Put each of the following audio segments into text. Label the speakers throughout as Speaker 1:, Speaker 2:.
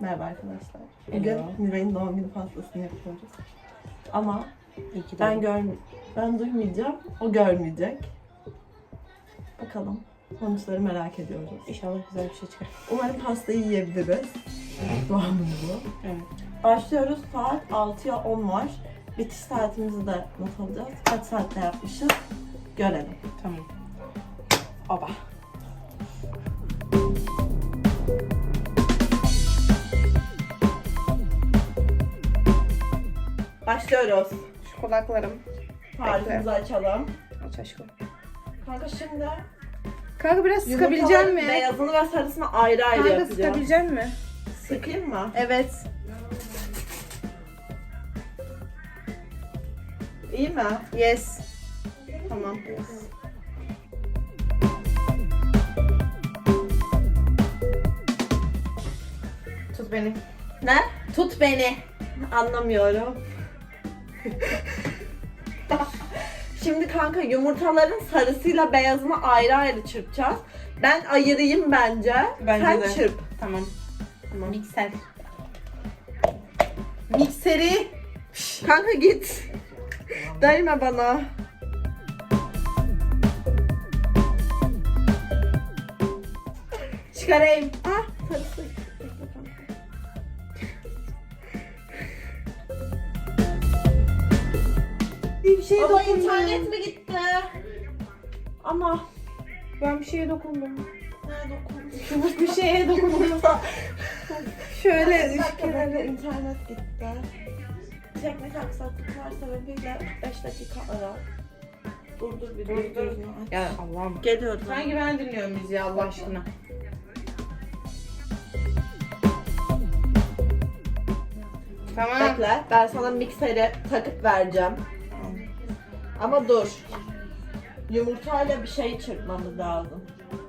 Speaker 1: Merhaba arkadaşlar. Bugün Miray'ın doğum günü pastasını yapıyoruz. Ama
Speaker 2: İyi ki
Speaker 1: ben
Speaker 2: ben
Speaker 1: gör ben duymayacağım, o görmeyecek. Bakalım. Sonuçları merak ediyoruz.
Speaker 2: İnşallah güzel bir şey çıkar.
Speaker 1: Umarım pastayı yiyebiliriz. Doğum günü bu.
Speaker 2: Evet.
Speaker 1: Başlıyoruz. Saat 6'ya 10 var. Bitiş saatimizi de not alacağız. Kaç saatte yapmışız? Görelim.
Speaker 2: Tamam. Oba.
Speaker 1: Başlıyoruz.
Speaker 2: Şu kulaklarım.
Speaker 1: Tarifimizi açalım.
Speaker 2: Aç aşkım.
Speaker 1: Kanka şimdi
Speaker 2: Kanka biraz sıkabilecek mi?
Speaker 1: beyazını ve sarısını ayrı ayrı
Speaker 2: Kanka
Speaker 1: yapacağız.
Speaker 2: sıkabilecek mi?
Speaker 1: Sıkayım mı?
Speaker 2: Evet.
Speaker 1: İyi mi?
Speaker 2: Yes.
Speaker 1: Tamam.
Speaker 2: Tut beni.
Speaker 1: Ne?
Speaker 2: Tut beni.
Speaker 1: Anlamıyorum. Şimdi kanka yumurtaların sarısıyla beyazını ayrı ayrı çırpacağız. Ben ayırayım bence.
Speaker 2: Bence
Speaker 1: Sen
Speaker 2: de.
Speaker 1: çırp.
Speaker 2: Tamam.
Speaker 1: Tamam.
Speaker 2: Mikser. Mikseri.
Speaker 1: Kanka git. Değme bana.
Speaker 2: Çıkarayım.
Speaker 1: Ah
Speaker 2: Ben bir şeye dokundum.
Speaker 1: nerede okudun?
Speaker 2: Çubuk bir şeye dokundum. Şöyle
Speaker 1: Bir
Speaker 2: üç
Speaker 1: de
Speaker 2: kere.
Speaker 1: internet gitti. Teknik aksaklıklar sebebiyle 5 dakika ara. Dur dur bir dur
Speaker 2: Dur, dur.
Speaker 1: dur.
Speaker 2: Ya Allah'ım.
Speaker 1: Geliyorum.
Speaker 2: Sanki ben dinliyorum bizi Allah aşkına. Tamam.
Speaker 1: Bekle ben sana mikseri takıp vereceğim. Ama dur. Yumurtayla bir şey çırpmamız lazım.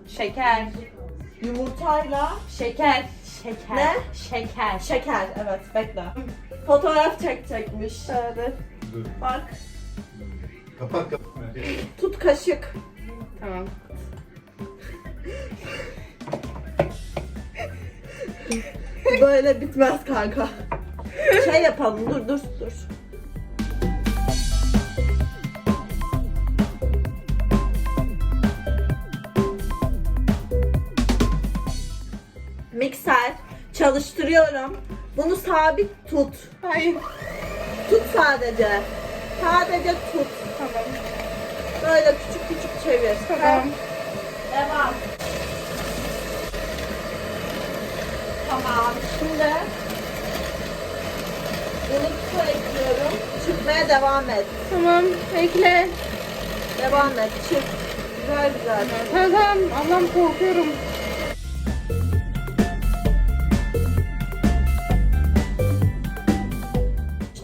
Speaker 2: Şeker.
Speaker 1: Yumurtayla
Speaker 2: Şeker. Şeker.
Speaker 1: Ne?
Speaker 2: Şeker.
Speaker 1: şeker. Evet bekle. Fotoğraf çekecekmiş.
Speaker 2: Şöyle.
Speaker 3: Dur.
Speaker 1: Bak
Speaker 3: Kapat kapat.
Speaker 1: tut kaşık.
Speaker 2: Tamam.
Speaker 1: Böyle bitmez kanka. Şey yapalım dur dur dur. Çalıştırıyorum. Bunu sabit tut.
Speaker 2: Hayır.
Speaker 1: Tut sadece. Sadece tut.
Speaker 2: Tamam.
Speaker 1: Böyle küçük küçük çevir.
Speaker 2: Tamam.
Speaker 1: Devam. Tamam. Şimdi bunu tuta ekliyorum. Çıkmaya devam et.
Speaker 2: Tamam. Ekle.
Speaker 1: Devam et. Çık. Güzel güzel.
Speaker 2: Tamam. Allah'ım korkuyorum.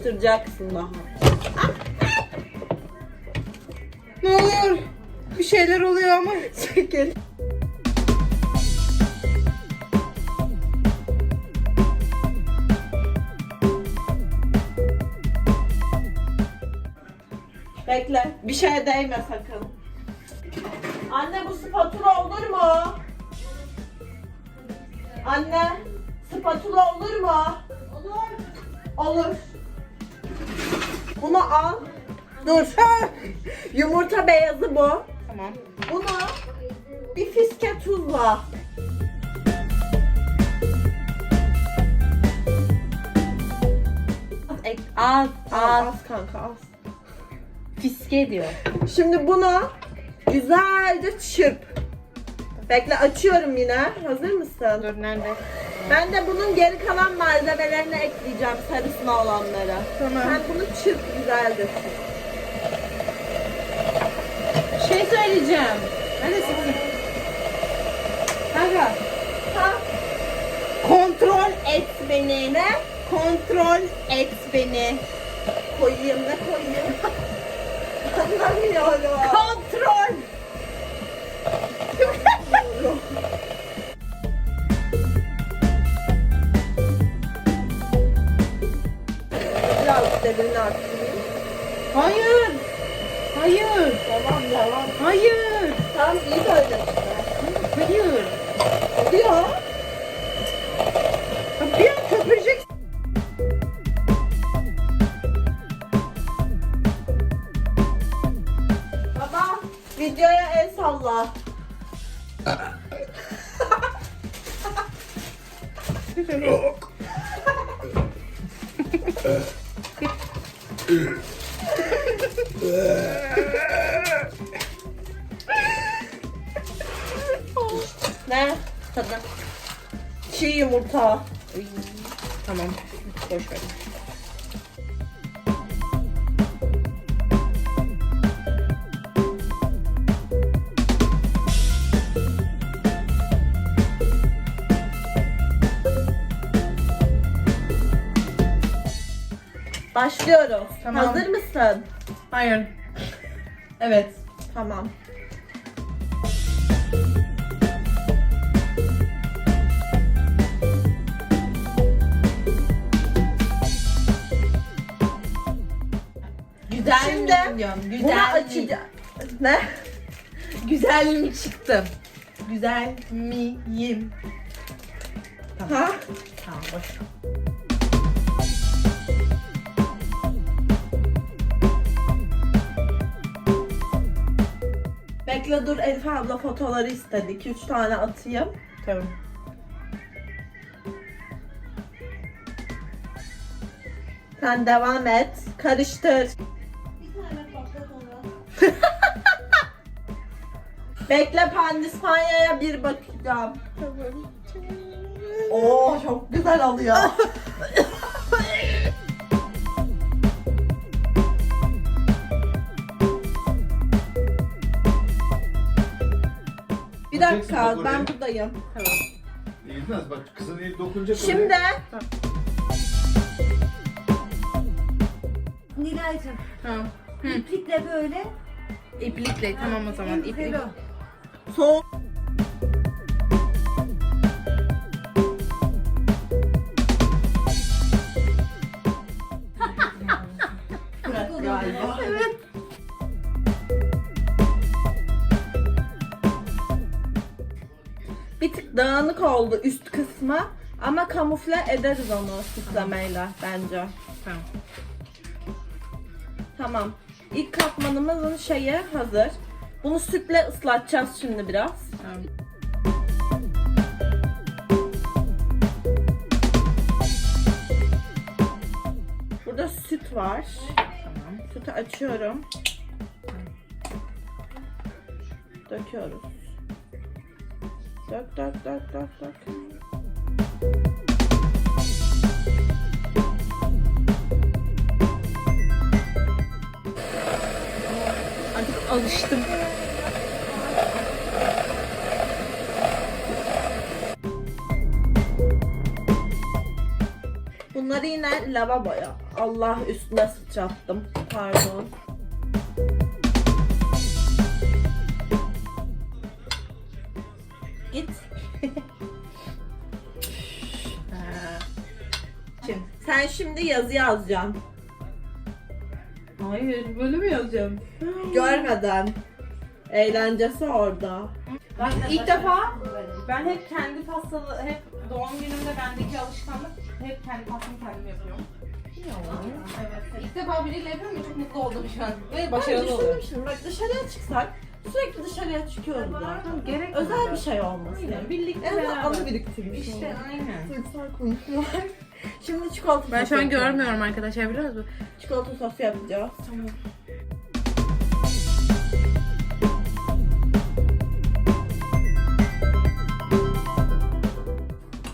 Speaker 1: Çalıştıracaksın daha.
Speaker 2: Ne olur. Bir şeyler oluyor ama.
Speaker 1: Çekil. Bekle. Bir şeye değme sakın. Anne bu spatula olur mu? Anne, spatula olur mu? Olur. Olur. Bunu al. Dur. Yumurta beyazı bu.
Speaker 2: Tamam.
Speaker 1: Bunu bir fiske tuzla.
Speaker 2: Ek, az, az.
Speaker 1: Az kanka az.
Speaker 2: Fiske diyor.
Speaker 1: Şimdi bunu güzelce çırp. Bekle açıyorum yine. Hazır mısın?
Speaker 2: Dur nerede?
Speaker 1: Ben de bunun geri kalan malzemelerini ekleyeceğim sarısına olanları.
Speaker 2: Tamam.
Speaker 1: Sen bunu çırp güzelce çırp.
Speaker 2: Şey söyleyeceğim. De sıkayım. Kanka.
Speaker 1: Ha?
Speaker 2: Kontrol et beni.
Speaker 1: Ne?
Speaker 2: Kontrol et beni.
Speaker 1: Koyayım ne koyayım? Anlamıyorum.
Speaker 2: Kontrol. Allah. Yok.
Speaker 1: ne? Tadı. Çiğ yumurta.
Speaker 2: Ay, tamam. Boş ver.
Speaker 1: Başlıyoruz.
Speaker 2: Tamam.
Speaker 1: Hazır mısın?
Speaker 2: Hayır. Evet.
Speaker 1: Tamam.
Speaker 2: Güzel
Speaker 1: Şimdi
Speaker 2: miyim diyorum.
Speaker 1: Bunu
Speaker 2: Güzel
Speaker 1: açacağım. Ne?
Speaker 2: Güzel mi çıktım? Güzel miyim?
Speaker 1: Ha?
Speaker 2: Tamam boş.
Speaker 1: Bekle dur Elif abla fotoları istedi. 2-3 tane atayım.
Speaker 2: Tamam.
Speaker 1: Sen devam et. Karıştır. Bekle pandispanyaya bir bakacağım. Oo çok güzel alıyor. dakika ben
Speaker 3: oraya.
Speaker 1: buradayım.
Speaker 2: Tamam.
Speaker 3: Eğilmez bak kızın eli dokunacak
Speaker 1: Şimdi
Speaker 4: Nilay'cığım
Speaker 2: Tamam. Hı.
Speaker 4: iplikle böyle
Speaker 2: İplikle tamam o zaman. İplik.
Speaker 4: Hello.
Speaker 1: soğuk dağınık oldu üst kısmı ama kamufle ederiz onu süslemeyle bence.
Speaker 2: Tamam.
Speaker 1: Tamam. İlk katmanımızın şeyi hazır. Bunu sütle ıslatacağız şimdi biraz.
Speaker 2: Tamam.
Speaker 1: Burada süt var.
Speaker 2: Tamam.
Speaker 1: Sütü açıyorum. Döküyoruz. Dök dök dök dök dök.
Speaker 2: Artık alıştım.
Speaker 1: Bunları yine lavaboya. Allah üstüne sıçrattım. Pardon. Git. Şimdi, sen şimdi yazı yazacaksın.
Speaker 2: Hayır böyle mi yazacağım?
Speaker 1: Görmeden. Eğlencesi orada.
Speaker 2: Ben ilk defa ben hep kendi pastalı hep doğum günümde bendeki alışkanlık hep kendi pastamı kendim yapıyorum. Evet. İlk defa biriyle yapıyorum ve çok mutlu oldum şu an. Ve başarılı
Speaker 1: şimdi bak dışarıya çıksak sürekli dışarıya çıkıyoruz ya.
Speaker 2: Gerek
Speaker 1: Özel bir şey olmasın.
Speaker 2: Aynen. Birlikte
Speaker 1: En azından
Speaker 2: beraber.
Speaker 1: anı biriktirmiş.
Speaker 2: İşte aynen.
Speaker 1: Duygusal konuşmalar. Şimdi çikolata
Speaker 2: Ben
Speaker 1: sosu
Speaker 2: şu an
Speaker 1: yapacağım.
Speaker 2: görmüyorum arkadaşlar biliyor musunuz?
Speaker 1: Çikolata sosu yapacağız.
Speaker 2: Tamam.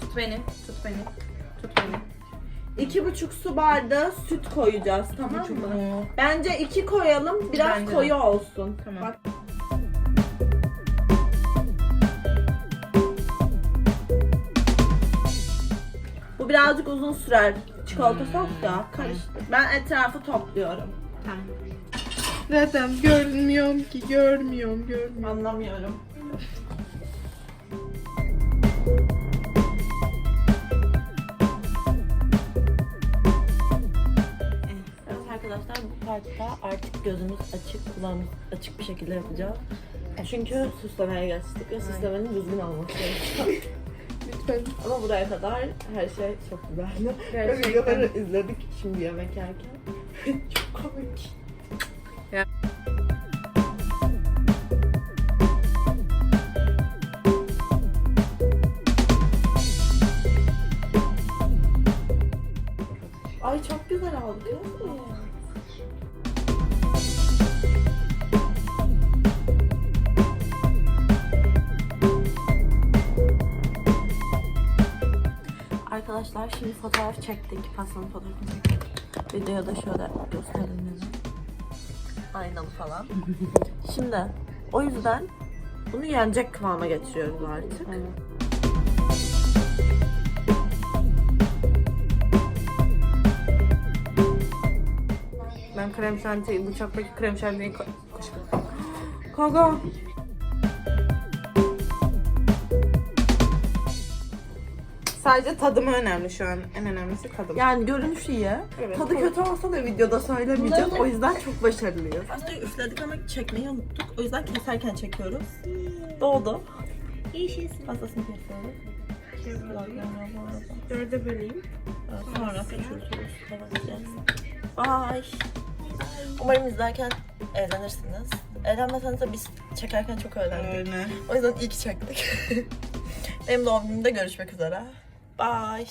Speaker 2: Tut beni, tut beni, tut beni.
Speaker 1: İki buçuk su bardağı süt koyacağız tamam mı? Bence iki koyalım biraz
Speaker 2: Bence de.
Speaker 1: koyu olsun.
Speaker 2: Tamam.
Speaker 1: Bak. Birazcık uzun sürer. Çikolata sos ya karıştı. Ben etrafı topluyorum.
Speaker 2: Tamam.
Speaker 5: Zaten görmüyorum ki görmüyorum görmüyorum.
Speaker 1: Anlamıyorum. Evet arkadaşlar bu partta artık gözümüz açık, kulağımız açık bir şekilde yapacağız. Çünkü süslemeye geçtik ve süslemenin düzgün olması gerekiyor
Speaker 5: koydum.
Speaker 1: Ama buraya kadar her şey çok güzeldi.
Speaker 2: Gerçekten.
Speaker 1: Videoları izledik şimdi yemek yerken. çok komik. Ya. Ay çok güzel aldı. Arkadaşlar şimdi fotoğraf çektik. Pastanın fotoğrafını çektik. Videoda şöyle gösterelim. Aynalı falan. Şimdi o yüzden bunu yenecek kıvama getiriyoruz artık. Ben krem şantiyi, bıçaktaki krem şantiyi ko- Kaka.
Speaker 2: Sadece tadımı önemli şu an. En önemlisi tadım.
Speaker 1: Yani görünüş iyi.
Speaker 2: Evet.
Speaker 1: Tadı kötü olsa da videoda söylemeyeceğim. O yüzden çok başarılıyız. Pastayı üfledik ama çekmeyi unuttuk. O yüzden keserken çekiyoruz. Doğdu. Pastasını kesiyoruz.
Speaker 5: Dörde böleyim.
Speaker 1: Sonra kaçırıyoruz. Bye. Umarım izlerken eğlenirsiniz. Eğlenmeseniz de biz çekerken çok eğlendik.
Speaker 2: Öyle.
Speaker 1: O yüzden ilk çektik. Benim doğum günümde görüşmek üzere. Bye.